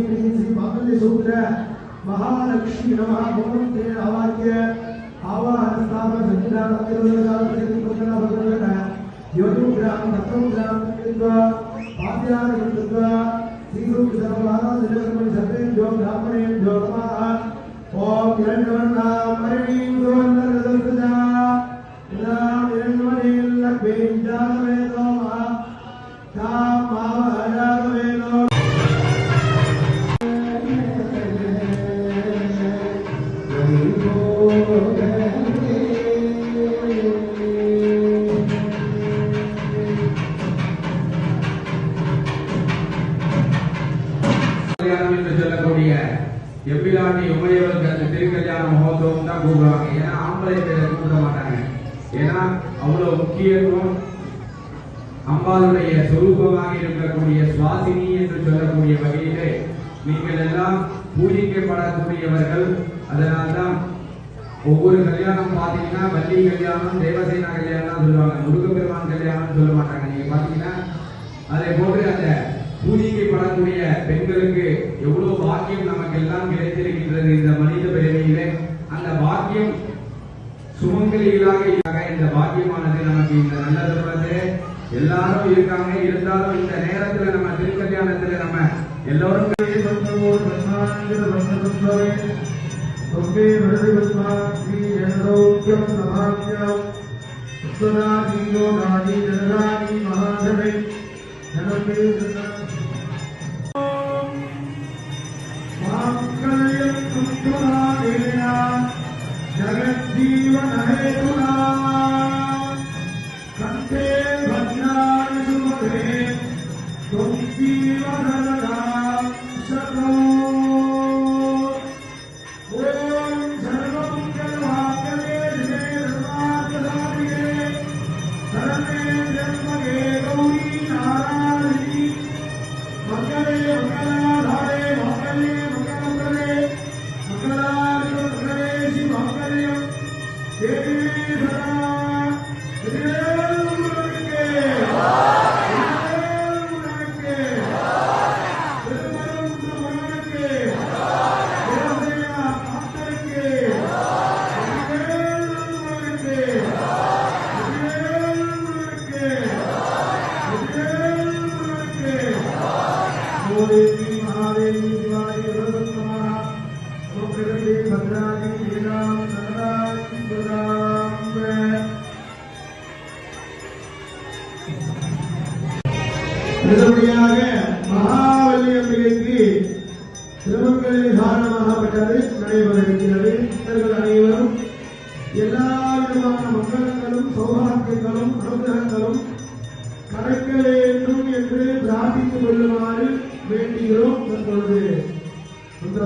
श्री क्लीं श्री मांगल्य सूत्र महालक्ष्मी नमः भगवते आवाक्य आवाहन स्थापन संचिता तत्तिरोधकाल प्रति पुत्रना भगवतः योगुग्राम तत्वग्राम कृत्वा पाद्यान कृत्वा கல்யாணம் என்று சொல்லக்கூடிய எப்பிலாண்டி உமையவருக்கு அந்த திருக்கல்யாண மகோத்சவம் தான் கூப்பிடுவாங்க. ஏன்னா ஆம்பளை பேரை கூப்பிட மாட்டாங்க. ஏன்னா அவ்வளவு முக்கியத்துவம் அம்பாளுடைய சொரூபமாக இருக்கக்கூடிய சுவாசினி என்று சொல்லக்கூடிய வகையிலே நீங்கள் எல்லாம் பூஜிக்கப்படக்கூடியவர்கள். அதனால்தான் ஒவ்வொரு கல்யாணம் பார்த்தீங்கன்னா வள்ளி கல்யாணம் தேவசேனா கல்யாணம் சொல்லுவாங்க. முருகப்பெருமான் கல்யாணம் சொல்ல மாட்டாங்க. நீங்க பாத்தீங்கன்னா அதை போன்று அந்த பூஜிக்கப்படக்கூடிய பெண்களுக்கு எவ்வளவு பாக்கியம் நமக்கு எல்லாம் கிடைத்திருக்கின்றது இந்த மனித பிறவியிலே? அந்த பாக்கியம் சுமங்கலிகளாக இந்த பாக்கியமானது நமக்கு இந்த நல்ல எல்லாரும் இருக்காங்க. இருந்தாலும் இந்த நேரத்துல நம்ம திருக்கல்யாணத்துல நம்ம எல்லோரும் தொம்பே விருதுவத்மா जगज्जीवन हेतु कंठे भजनानि सुमधे तुम जीवन தேவி அடுத்தபடியாக மகாவல்லி அம்பிகைக்கு திருமங்களில் தாரணமாகப்பட்டது நடைபெற இருக்கிறது இவர்கள் அனைவரும் எல்லா விதமான மங்களங்களும் சௌகாக்கியங்களும் அனுகிரகங்களும் கடக்க வேண்டும் என்று பிரார்த்தித்துக் கொள்ளுமாறு வேண்டுகிறோம். தற்பொழுது மந்திர